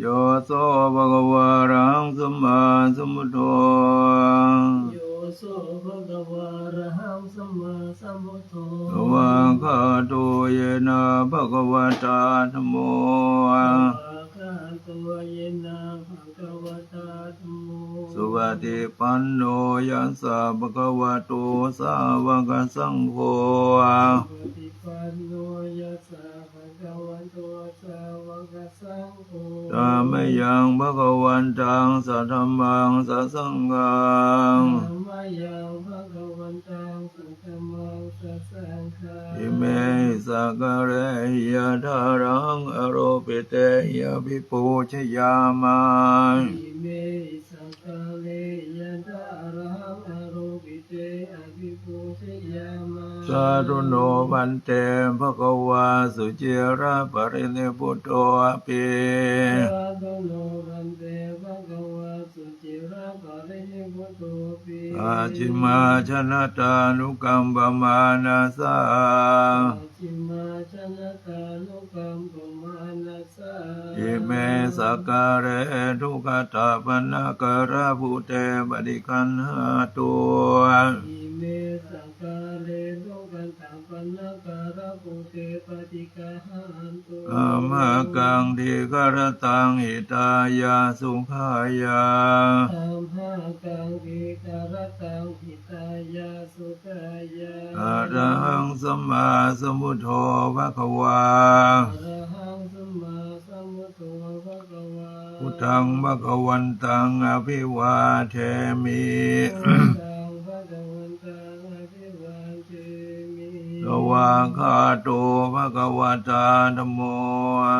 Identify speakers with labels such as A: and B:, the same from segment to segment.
A: โยโสภะคะวะอะระหังสัมมาสัมพุทโธ
B: โยโสภะคะวะอะระหังสัมมาสัมพุทโธ
A: สวากขาโตเยนะภะคะวะตาธัมโม
B: อาคาตัวเยนะภะคะวะตาธัมโม
A: สุปฏิปันโนยัสสะภะคะวะโตสาวกสังโฆ
B: ปฏิปันโนยัสสะภะคะวะโตสาวกสังโฆ
A: ตามยังภะคะวันตังสัทธัมมังสัสสังฆัง
B: ธัมมายังภะคะวันตังสังฆมังสัสสังฆัง
A: อิเมสักะเรยะทารังอโรปิเตยะภิปูชยามา
B: อิเมสังา
A: สาธุโนวันเตภะคะวาสุจิระปรินิพุตโตอภิ
B: สาธุโนวันเตภะคะวะสุจิระปะรินิพุตโตปิ
A: อาจิมาชนะตานุกัมปมานาสา
B: จิมาชนะตานุกัมปมานัสสะ
A: อิเมสักะเรทุกขตาปนะกระภูเตปฏิคันหาตัว
B: อิเมสังกาเลโลกันตังปันนาการะปุเตปฏิกาหันตุ
A: กามกังทิกรตังหิตายาสุขายา
B: ธรรมหากังกิการะตังหิตายาสุขายา
A: อะระหังสัมมาสัมพุทโธภะคะวา
B: อรหังสัมมาสัมพุทโธภะคะวา
A: พุทธังภะคะวันตังอภิวาเทมิ สวาคาโตภะคะวะตาธัมโม
B: วะ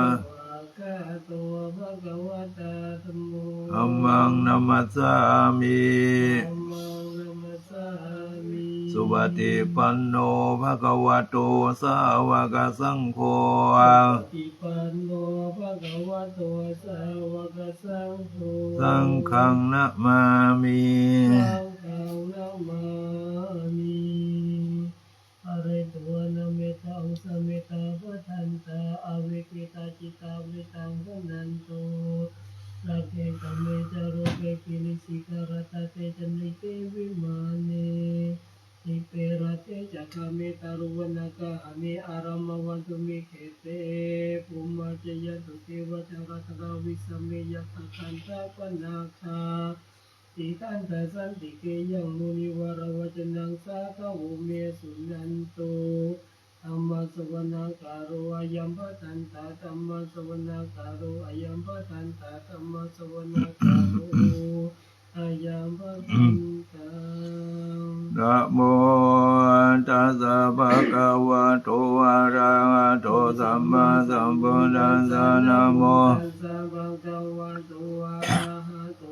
B: กะโตภะคะวะตาธัมม
A: ธัมมังนัมมัสสามิ
B: ธังนัมมัสสามิ
A: สุปฏิปันโนภะคะวะโตสาวกสังโฆ
B: ปฏิปันโนภะคะวะโตสาวกสังโฆ
A: สังฆังนะมามิ
B: กิตาจิตาวิตังพนันโตรัเกกเมจารุเปกิลิสิการตาเตจันิเกวิมาเนนิเประเตจักขเมตารุวนาคาอเมอารามวันตุมิเขเตปุมมาจยตุเทวตระตระวิสเมยตคันตาปนาคาติทันตสันติเกยังมุนิวารวจนังสาขวุเมสุนันโต ธรรมสวนาการุอายัมปทันตาธรรมสวนาการุอายัมปทันตาธรรมสวนาการุอายัมปทันตา
A: นะโมตัสสะภะคะวะโตอะระหะโตสัมมาสัมพุทธัสสะนะโม
B: ตัสสะวะโตอะระหะโต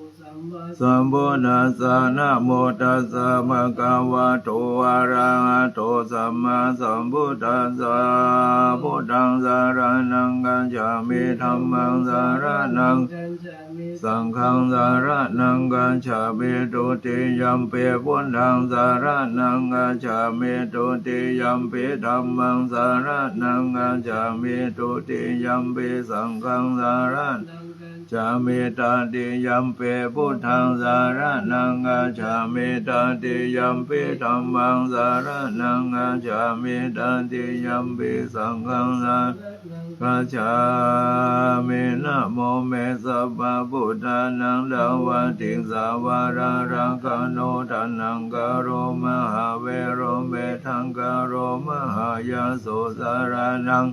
B: สัมมา
A: สัมพุทธัสสะนะโมตัสสะภะคะวะโตอะระหะโตสัมมาสัมพุทธัสสะพุทธังสารนังกัจฉามิธัมมังสารนังสังฆังสารนังกัจฉามิตุติยัมเปพุทธังสารนังกัจฉามิตุติยัมเปธัมมังสารนังกัจฉามิตุติยัมเปสังฆังสารนัง จามิตาติยัมเปพุทธังสารนังกัจามิตาติยัมปิธัมมังสารนังกัจามิตาติยัมปิสังฆังสารกัจามินะโมเมสัพพะพุทธานังดาวันติสาวารารังคโนทานังกโรมหาเวโรเมทังกโรมหายาโสสารนัง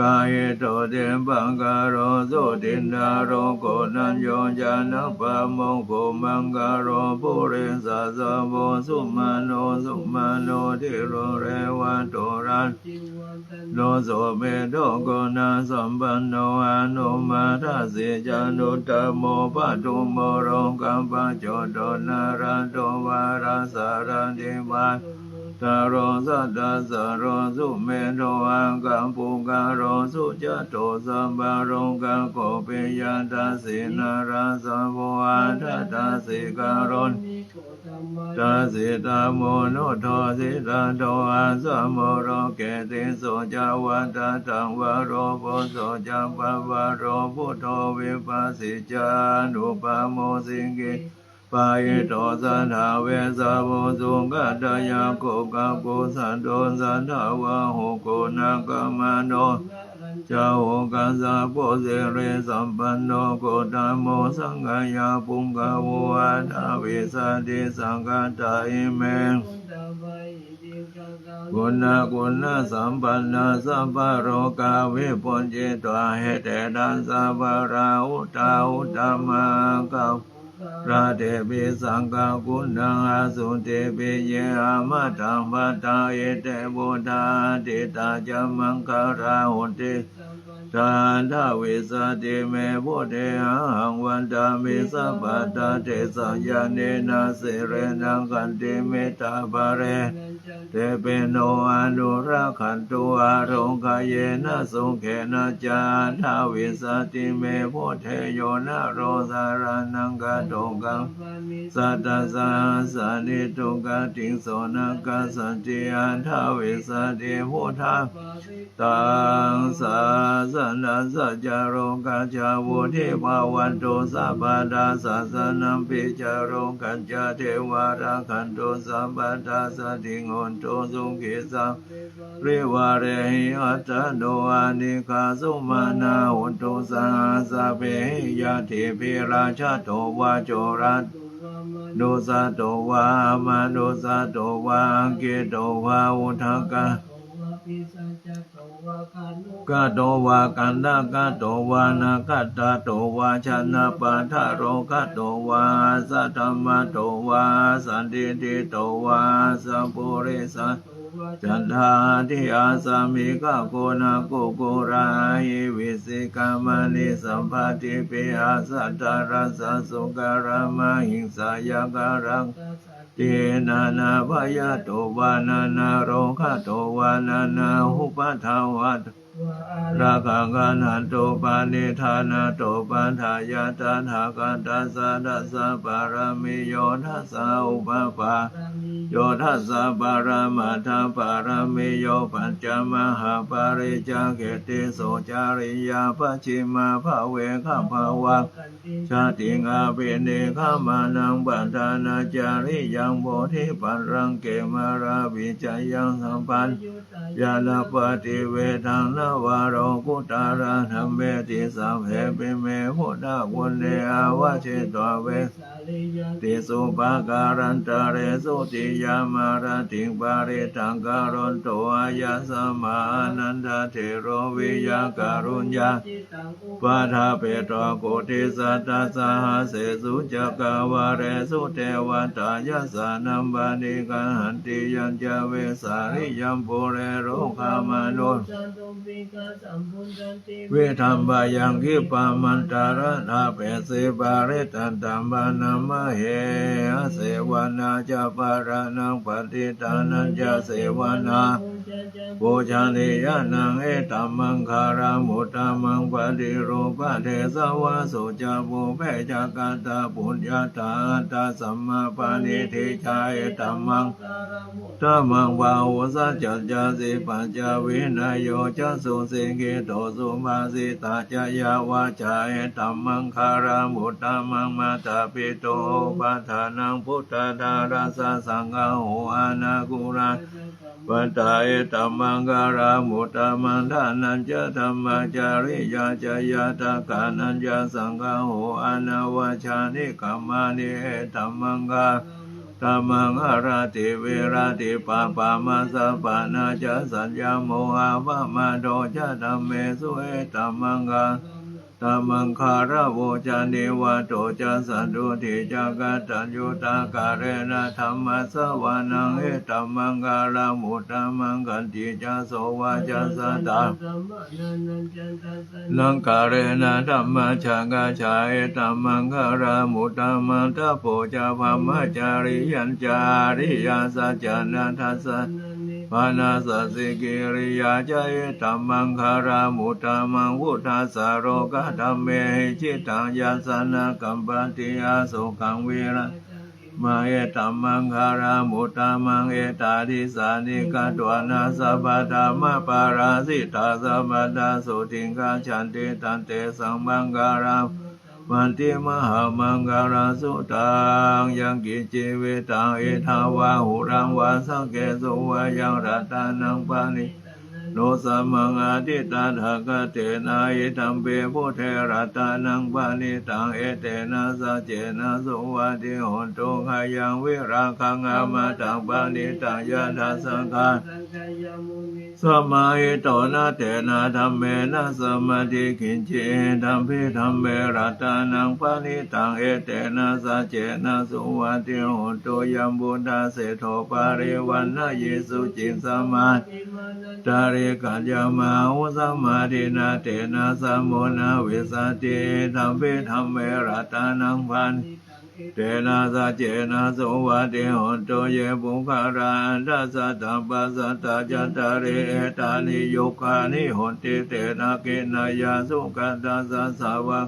B: กา
A: ยโตเทปังกโรโสตินดาโรโกนัญโยจานะปะโมโกมังกโรปุเรสะสะโวสุมาโนสุมาโนทิโรเรวันโตรัน
B: จิวันตัน
A: โนโสเมโตโกนาสัมปันโนอนุมาทัสสิจานุตโมปะทุโมโรงกัมปะโจโตนารันโตวาราสารันติวา
B: ตุโม
A: ตารโรสัตตาสารโรสุเมโทอังกัมปุการโรสุจัตโตสัมบาโรงกังโกเปยันตาสินาราสัมโวอันทัตตาสิการน
B: นิโกตัมมา
A: สิตาโมโนโทสิตาโตอาสมโมโรเกติโสจาวันตาตังวโรโพโสจัปวโรพุทโธวิปัสสิจานุปโมสิงกิ ปายโตสันทาเวสาโมสุงกัตยาโกกะโกสันโดสันทาวะโหโกนากามโนเจ้ากัสสะโพเสเรสัมปันโนโกตโมสังกายาปุงกาวอัตถวิสันติสังกัตาอิเม
B: ง
A: กุณากุณาสัมปันนาสัมปโรกาวิปุญจิตวาเหตดันสัพราอุตาอุตมังกัปราเทปิสังกา ရာတေပိသံဃာကုဏံအစုံတေပိယေအမတံဗတာယေတေဗုဒ္ဓတေတာဇမံကာရဝတေတန္တဝေသတိမေဘောတေဟံဝန္တမေသဗ္ဗတာတေသယနေနာစေရဏံကန္တိမေတာဗရေ เทเปโนอนุรักขันตุอารงกายเยนะสุเขนะจาทาวิสติเมพุทธโยนะโรสารานังกะโตกังสัตตสาสานิทุกะติงโสนังกัสสติอันทาวิสติพุทธังตังสาสนัสจโรกัจจาวุธิภาวันโตสัพพดาสัสนัมปิจโรกัจจเทวาราคันโตสัพพดาสติงโนโตสุขิสังริวาเรหิอัตโนอานิคาสุมานาหุตุสังสะเปหยะทิพิราชโตวาโจรัตโนสะโตวามาโนสะโตวาเกโตวาอุทกะ
B: ปิสัจจโตวาคานุ
A: กะโตวากันดากะโตวานาคตาโตวาชนะปะทะโรกะโตวาสัทธมมะโตวาสันติติโตวาสัพพุริสัจันทาทิอาสามิกะโกนาโกโกราหิวิสิกามณิสัมปติปิอาสัตตารัสสุการามหิงสายการัง เตนานาพยาโตวานานาโรคาโตวานานาหุปทาวัต
B: วา
A: รากังกันันโตปานิธานาโตปันทายาตาหากันตัสสะดัสสะปารมิโยทัสสะอุปปา โยทัสสะปารามาทาปารามิโยปัญจมหาปาริจาเกติโสจาริยาปชิมาภาเวขภาวังชาติงาเปเนขามานังปัตานาจาริยังโบธิปันรังเกมาราวิจายังสัมปัน
B: ยา
A: ลปฏิเวทังนวารโรกุตาราธรรมเมติสัพเพเปเมพุทธกุณเดอาวะเชตวเว
B: ส
A: ติสุปาการันตเรสุติยามาราติงปาริตังการนโตอายาสมานันทเทโรวิยาการุญญาปาทาเปตโกติสัตตาสหเสสุจักวาเรสุเทวตายาสานัมบานิกันหันติยัญจเวสาริยัมปุเรโรคามานุ
B: นวิธัมพุนตันติ
A: เวธรรมบายังคิปามันตาระนาเปเสบาริตันตัมบานามะเฮอเสวนาจะปารานังปฏิทานันจะเสวนา
B: ภูจันจัน
A: โภชานิยานังเอตัมมังคารามุตตมังปฏิรูปเทสวะสุจาภูเปจากาตาปุญญาตาตาสัมมาปานิทิชาเอตัมมัง
B: การามุ
A: ธรรมังวาหุสัจจสิปัญจวินัยโยจะสุสิงกิโตสุมาสิตาจยาวาจาเอตัมมังคารามุตตมังมาตาปิตโตปัฏฐานังพุทธดาราสสังฆโหอานากุราปัตตาเอตัมมังการามุตตมันทานันจะธรรมจาริยาจยาตากานัญจะสังฆโหอานาวาชานิกัมมานิเอตัมมังกาตัมมังอาราติเวราติปาปามาสะปานาจะสัญญาโมหะวะมาโดจะธรรมเมสุเอตัมมังกา ตตัมมังคาระโวจานิวาโตจะสันตุทิจักตัญญูตาการเนะธรรมะสวานังเอตัมมังคาระมุตตมังกันติจะโสวาจะสตา
B: นสันจัน
A: นังการเนะธรรมะชังกาชาเอตัมมังคาระมุตตมังตะโพจาภมจาริยัญจาริยาสัจจานัทัสสะ
B: นั นนิ
A: ปานาสสิกิริยาจตัมมังคารามุตตามังวุฒาสารโกธรรมเมหิจิตังยาสนะกัมปันติอาสุขังวิระมาเอตัมมังคารามุตตามังเอตาดิสานิกาตวานาสัพพะธรรมปาราสิตาสัพพะดาสุทิงกาฉันติตันเตสังมังการาม นติมหามังการสุตังยังกิจิเวตังเอทาวาหุรังวาสังเกสุวายังรัตานังปานิ โนสมังอาทิตาภกเตนะเอตัมเปพุเทรัตานังปานิตังเอเตนะสัจเจนะสุวาติหนตุขยังวิราคังอามาตังปานิตังยะทัสสังฆา
B: สังฆายามุนิ
A: สมาหิโตนะเตนะธรรมเมนะสมาธิกินเจธรรมพิธรรมเมรัตานังปานิตังเอเตนะสัจเจนะสุวัติโหตุยัมบุตาเสโทปาริวันนะเยสุจินสมา
B: อิมา
A: ตาริกัจยามาอุสมาดินาเตนะสัมโมนาวิสติธรรมพิธรรมเมรัตานังพันเตนะสัจเจนะสุวัติโหตุเยบุคารานัสสะตัมปัสสะตาจัตตาริเอตานิโยคานิหติเตนะกินายาสุขันตัสสะสาวะ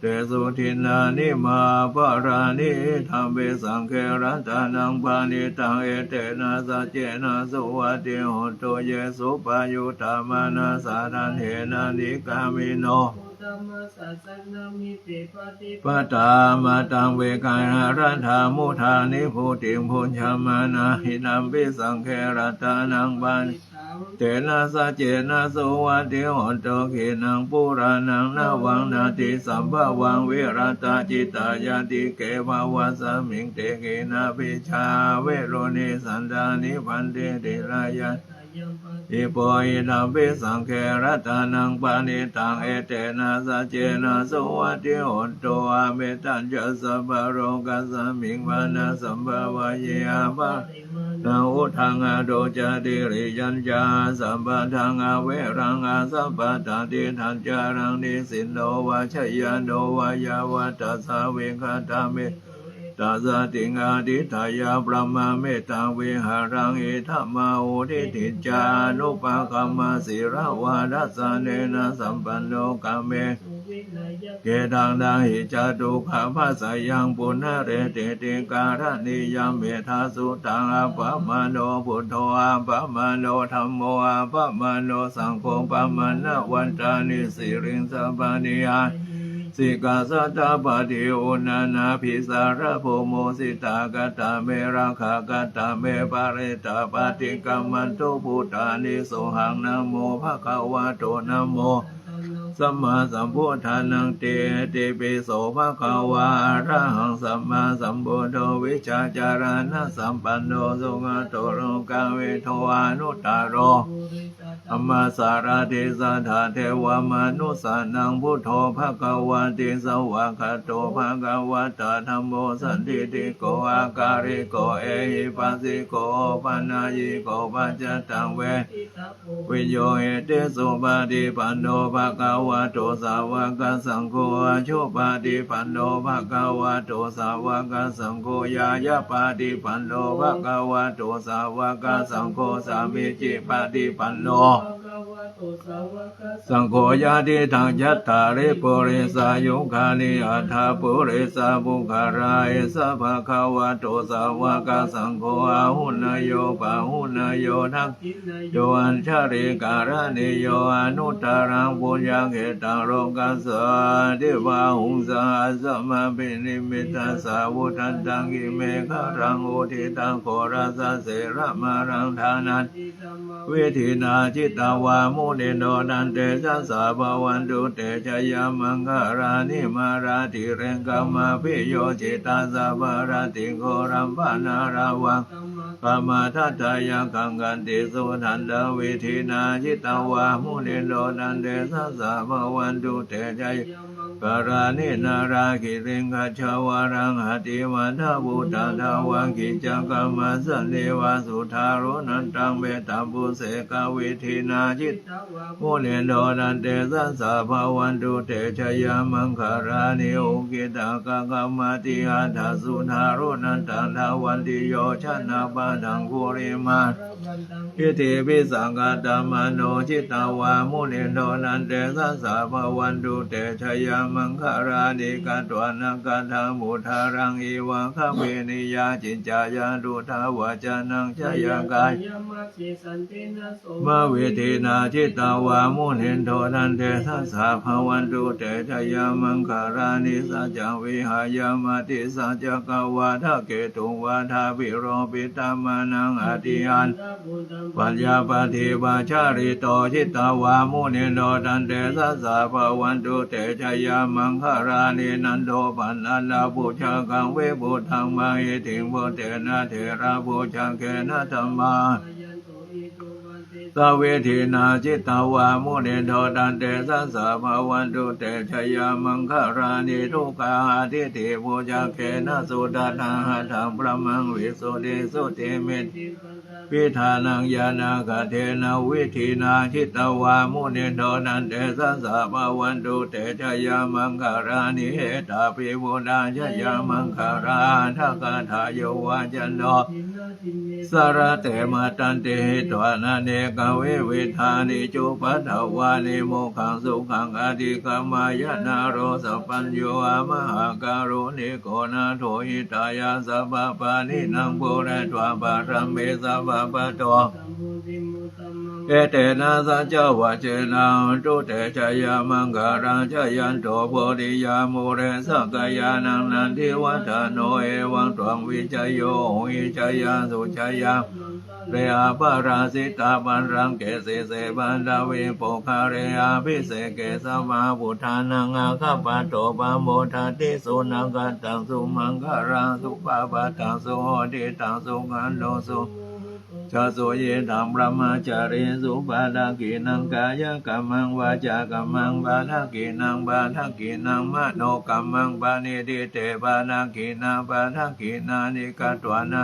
A: เตสุทินานิมาปารานิธรรมเบสังเครัตานังปานิตังเอเตนะสัจเจนะสุวัติหตุเยสุปายุตามานาสารันเทนะนิกามิโน
B: พุทธมสสะต
A: ตามาตังเวกายหารันธามุทานิภูติมพุญชมานาหินัมปิสังเครัตานังบัน
B: สาว
A: เตนะสะเจนะสุวัติหนโตเขนังปุรานังนาวังนาติสัมภวังวิรตาจิตายาติเกวาวะสมิงเตกินาปิชาเวโรนิสันดานิพันเตติรายา อิปอินาปิสังเครัตานังปานิตังเอเตนะสัจเจนะสุวัติโหนโตอาเมตัญจะสัพพโรกัสสมิงวานาสัมภวะเยาภะนาอุทังอาโดจาติริยัญจาสัมปะทังอาเวรังอาสัมปะตาติทันจารังนิสินโนวาชยานโนวายาวัตสาเวงคาตาเม ตัสติงาทิทายาปรมาเมตตังวิหารังเอธรรมาโอทิติจานุปะกัมมาสิราวาดัสเนนะสัมปันโนกามเมเกตังดังหิจาตุขาภาสยังปุณเรเตติการณิยามเมธาสุตังอาปะมาโนพุทโธอาปะมาโนธรรมโมอาปะมาโนสังโฆปะมานะวันตานิสิริงสัปปานิยา สิกาสัตตปะติโอนานาภิสารโพโมสิตากตาเมราคากตาเมปะเรตาปฏิกัมมันตุพุทธานิโสหังนะโมภะคะวะโตนะโมสัมมาสัมพุทธานังเตติปิโสภะคะวะระหังสัมมาสัมพุทโธวิชาจารณะสัมปันโนสุขโตโลกาเวโทอนุตตรโร ธรรมสารติสัทธาเทวมนุสานังพุทโธภะคะวะติสวะคาโตภะคะวะตาธัมโมสันติติโกอาการิโกเอหิปัสสิโกปนายิโกปัจจตังเววิโยเอเตสุปาติปันโนภะคะวะโตสาวกสังโฆอาชุปาติปันโนภะคะวะโตสาวกสังโฆยายาปาติปันโนภะคะวะโตสาวกสังโฆสามิจิปาติปันโน สังโฆยาติทังยัตถาริปุริสายุคานิอัฏฐาปุริสาบุคาราเอสัพพะคะวะโตสาวกสังโฆอาหุนโยปะหุนโยทักโยอัญชาริการณิโยอนุตตรังปุญญเกตังโลกัสสะเทวาหุงสาสัมมาปินิมิตาสาวุทันตังกิเมฆารังอุทิตังโคราสเสระมารังทานันเวทินาจิตตาวามุนิโนนันเตชะสาบาวันตุเตชยามังคารานิมาราติเรงกามาพิโยจิตาสาบาราติโกรัมปานาราวังกามาทัตตายังคังกันติสุทันดาวิธีนาจิตาวามุนิโนนันเดสัสาบาวันตุเตใจยารานินาราคิริงกัจฉาวารังหติวันทบุตตาทาวังกิจกรรมสันเนวาสุทารุนันตังเบตัมปุเสกวิธีนาจิตมุเนโดนันเตสัสสะภาวันตุเตชยามังคารานิโอกิตากกรรมติอัฏฐสุทารุนันตังทาวันติโยชนะปะทังกุริมาอิติปิสังกตมโนจิตาวามุนิโนนันเตสัสสะภาวันตุเตชยามังคารานิกาตวานังกทามุทารังอีวะขเวนิยาจินจายาดุทาวาจานังชยังกายมาเวทีนาจิตาวามุนิโนนันเตสัสสะภวันตุเตชยามังคารานิสัจวิหายามาติสัจจกวาทะเกตุวาทาวิโรปิตามานังอติยันปัญญาปฏิวาชาริโตจิตตาวามุนิโนตันเตสัสสะภวันตุเตชยามังคารานินันโตปันนันดาบูชากังเวบุทังมาหิถิงโบเตนะเทระบูชาเกนะธรรมาสเวทีนาจิตตาวามุนิโนตันเตสัสสะภวันตุเตชยามังคารานิทุกาทิฏฐิบูชาเกนะสุดานาหะธรรมประมังวิสุทธิสุติมิตพิ ธานังยานาคเทนะวิธีนาชิตวามุนิโดนันเตสัสสะภาวันตุเตชยามังคารานิเหตาปิบุดาชยามังคาราทักทายโยวาจันโนสารเตมาตันติตวานาเนกเววิธานิจุปัฏฐวานิโมขังสุขังอธิกามายนาโรสปัญโยอามหาการุณิโกนาโทหิตายาสัพพานินังปุเรตวาปารัมเมสัพ พะโตเอเตนะสัจจวัจเจนะตุเตชยามังการังชยันโตโพธิยามุเรสกยานังนันทิวัฒโนเอวังตวังวิจโยวิจยาสุชยาเรอาปาราสิตาปันรังเกสิเสบันดาวิโปคาเรอาภิเสเกสมาพุทานังอาคาปะโตปะโมทาติสุนังกันตังสุมังคารังสุปาปะตังสุโหติตังสุกันโลสุ ชาโสเยธรรมรมจาริสุปาดากินังกายกรรมังวาจากรรมังบาทกินังบาทกินังมโนกรรมังปานิดิเตปานากินาปาทกินานิกัตวานา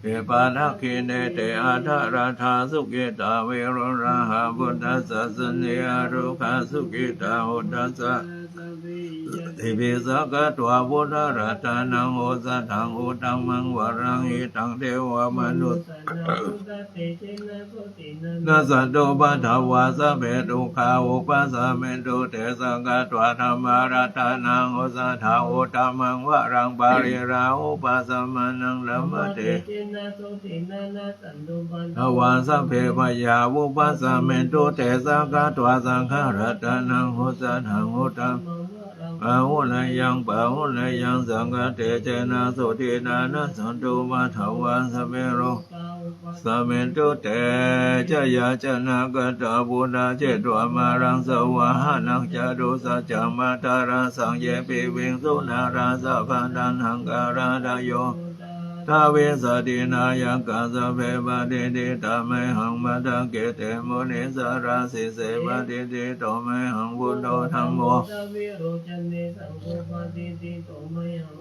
A: เตปาทกิเนเตอาทาราธาสุกิตาเวโรราหาบุตตสสะสเนอรุขาสุกิตาหุตตสสะ ทิปิสกะตัวพุทธรัตนังโอสัทังอุตังมังวรังหิตังเทวมนุษย์นาสัตโตปัฏฐวาสเปตุขาอุปัสสะเมตุเตสกะตัวธรรมารัตนังโอสัทังอุตังมังวรังปาริราอุปัสสมานังลัมมเตทวาสัพเพปยาวุปัสสะเมตุเตสกะตัวสังฆรัตนังโอสัทังอุตัง ปาวุลยังปาวุลยังสังฆเตเจนะสุทินานะสันตุมาทวาสเมโรสเมนตุเตจยาจนะกตาบุญาเจตวามารังสวะหานังจาดุสัจจามาตาราสังเยปิวิงสุนาราสะพพันธันหังการาดโย ทาเวสตินายังกาสะเพปะติติตาเมหังมัตตะเกเตมุนิสาราสิเสปะติติโตเมหังพุทโธธรรมโม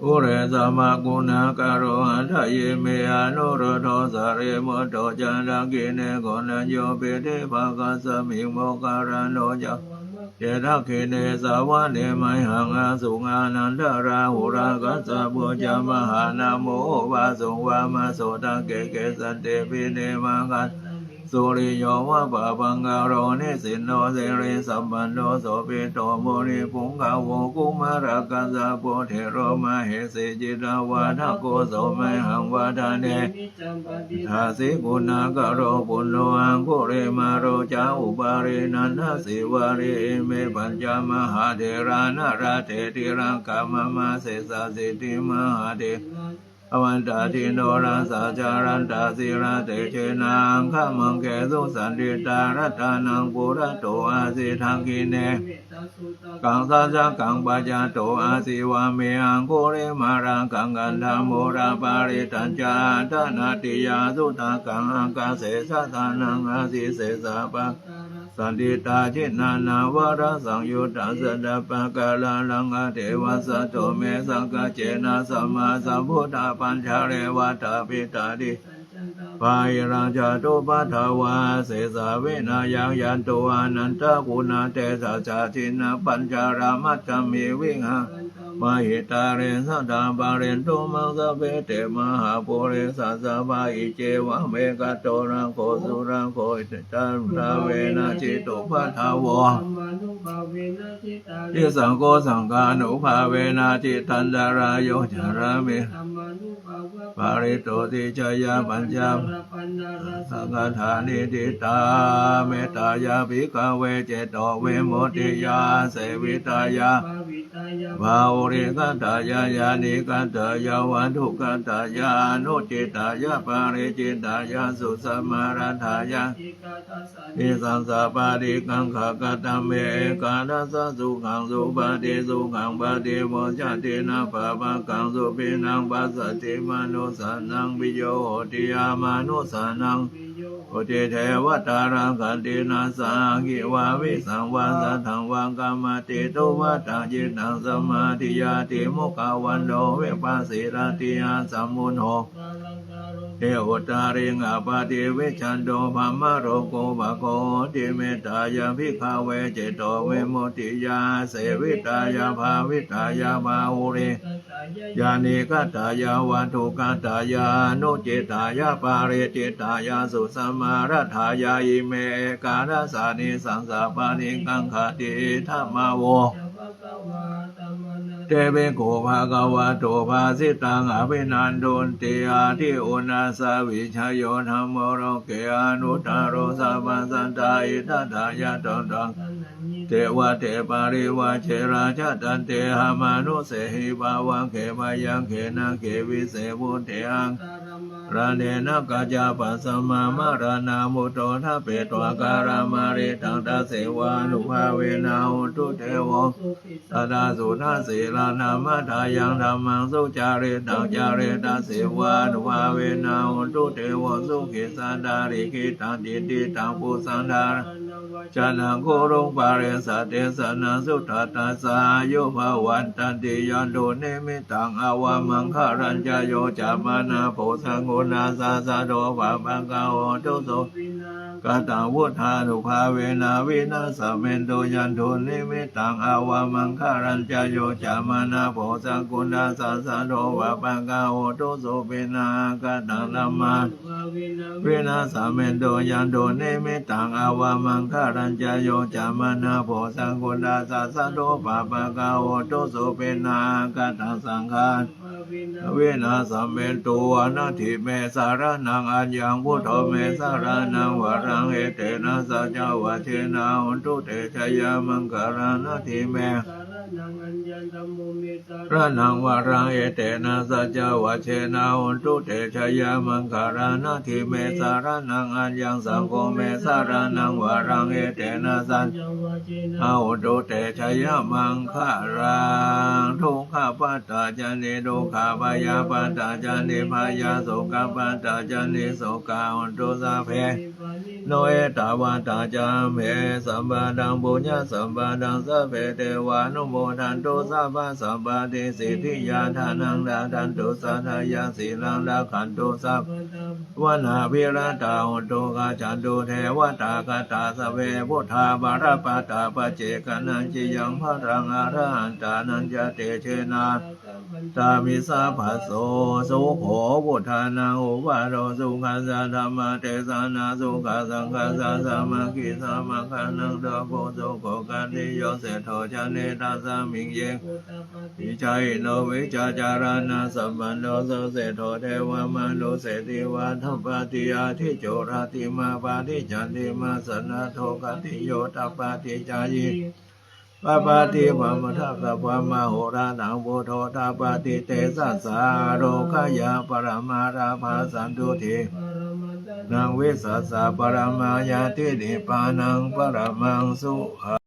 A: อุเรสมากุณาการโรหันทะเยเมอานุโรโทสาเรโมโตจันทังกิเนโกนัญโยปิเทภากัสสมิโมการันโนจัก เจทักขิเนสาวะเนมัยหังอาสุงานันทราหุรากัสสะปุจจามหานาโมวาสุวามาโสตังเกเกสันเตปิเนมังคัส สุริโยวะปะปังกโรนิสินโนเสริสัมปันโนโสปิโตโมนิปุงกาวกุมารกัสสะโพเทโรมาเหสิจิตาวาทโกโสเมหังวาทาเนทาสิกุณากโรปุณโนอังคุเรมาโรจาอุปาเรนันทสิวาริเมปัญจมหาเทรานาราเทติรังกามมาเสสสิติมหาเท อวันตาทิโนรัสาจารันตาสิระเตเชนังขมังเกสุสันติตารัตานังปุระโตอาสิทังกิน
B: เมตตาสุตา
A: กังสัจจกังปัจจโตอาสิวาเมอังโคเรมารังกังกันธรรมโมราปาริตัญจาทนาติยาสุตากังอังกาเสสะทานังอาสิเสสะปะ สันติตาจินานาวรสังยุตตาสดาปะกาลาลังอาเทวสัตโตเมสังกเจนะสัมมาสัมพุทธาปัญชาเรวัตาปิตาดิ
B: สัจจันตา
A: ปายราชาตุปัทวาเสสาเวนายังยันตุอานันตกุณาเตสาชาชินะปัญจารามัจจมิวิหะ
B: ปันต
A: มหิตาเรสัตตาปาเรนตุมังสะเปเตมหาปุเรสัสสะภาอิเจวะเมกะโตรังโคสุรังโคอิตตันทาเวนะจิตุปัทาวะ
B: ธรรมาวะจิ
A: สังโฆสังฆานุภาเวนะจิตันดารายโยจารามิปาริโตติจยาปัญจ
B: ปัญา
A: สังฆทานิติตาเมตตายาภิกขเวเจโตเวโมติยาเสวิตายา
B: วายา
A: ภาอุริกันตายายานิกันตายาวันทุกันตายานุจิตายาปาริจิตายาสุสมารันทายา
B: จิกาทัสสะ
A: นิสังสาปาริกังขากตเมกานัสสุขังสุปาติสุขังปาติโมจตินาปะปะกังสุปินังปัสสติมนุสานังวิโยติยามนุสานัง
B: โอ
A: ติเทวตารังกันตินาสังกิวาวิสังวาสัทังวังกรรมติตุวัตังจิตตังสมาธิยาติมุขวันโดเวปัสสิรติยาสัมมุนโห
B: ก
A: เทวตาริงอาปาติเวชันโดภมะโรโกภะโกติเมตายาภิกขเวเจโตเวโมติยาเสวิตายาภาวิตายามาอุริ
B: กันตายะ
A: ยานิกัตายาวันทุกัตตายานุจิตายาปาริจิตายาสุสมารัฐายาอิเมกาลสานิสังสาปานิกังคติธรรมโว เทเวโกภะคะวะโตภาสิตังอภินันโดนติอาทิโอนาสวิชยโยธรรมโรเกอนุตารโรสัมสันตาอิทัตายะตังตังเทวะเทปาริวะเชราชตันเตหามานุเสหิบาวังเขมายังเขนังเขวิเศวุเทหัง
B: ရာနေန
A: ကာကြပါသမမရနာမုတောထပေတောကာရမရေတံတစေဝါနုဟဝေနာဟောတုတေဝောသဒ္ဒဇုထစေလာနာမထာယံဓမ္မံသုကြရေတံကြရေတစေဝါနုဟဝေနာဟောတုတေဝော
B: သုခေ
A: သန္တာရေခေတံတိတိတံပုသန္တာရ จันังสุจาริตังจาริตาเสวานุภาเวนาหุตุเทวะสุขิสันดาริกิตังดิติตังปุสันดา
B: ปัญญาวะ
A: จานังโครงปาเรสเตสนาสุทัตตาสายุภาวันตันติยันโดเนมิตังอาวามังคารัญจโยจามานาโพสังโกนาสาสาโดภาปังกาโอตุโส
B: วินา
A: กตังวุธานุภาเวนาวินาสเมนโตยันโทนิมิตังอาวามังคารัญจโยจามานาโพสังโกนาสาสาโดภาปังกาโอตุโสเปนากตังธรรมา
B: ภาวินา
A: สเมนโดยันโดเนมิตังอาวามังคารัญจโยจามานาโพสังกุณาสัสสะโดปะปะกาโอโตโสเปนากาตังสังฆา
B: ภาวินา
A: เวนะสาเมนโตวานาทิเมสารนังอัญญังพุทโธเมสารนังวรังเอเตนะสัจจวะเชนะหุนตุเตชยมังคารนาทิเม
B: สาร นังอัญญธัมโมเมสา
A: พระนังวรังเอเตนะสัจจวะเชนะหุนตุเตชยามังคารนาทิเมสารนังอัญญังสังโฆเมสารนังวรังเอเตนะสัจ
B: จังวะเจนะ
A: อาอุตุเตชยามังคารังทุกขปัตตาจันนิทุกขปายาปัตตาจันนิพายาโสกปัตตาจันนิโสกาอุตุสาเพโนเอตาวาตาจามเมสัมปะดังปุญญสัมปะดังสัพเพเทวานุโมทันตุสัพพะสัมปะติสิทิยาทานังดาทันตุสัทายาสีลังดาขันตุสัพวนาวิรตาหุตุกาจันตุเทวตากตาสเวพุทธาบารปตาปเจกนันจิยังพรังอรหันตานันจะเตเชนา ตามิสาภัสโสสุโขพุทธานังอุปาโรสุขัสสะธรรมเทสานาสุขัสังฆสสะสมากิสามาคันังดาโพสุโขกันติโยเสโทชะเนตัสสามิงเยวิจัยโนวิจาจารณาสัมปันโนโสเสโทเทวมนุเสติวาทัพปติยาทิโจราติมาปาทิจันติมาสนะโทกติโยตัปปติจายิ ပပတိဝမထသဗ္ဗမဟောရဏံဘုထောတပတိ
B: တေသသရောခ
A: ယပရမရာဘာသံတုတိနံဝိသသပရမယတိတိပါဏံပရမံစုဟာ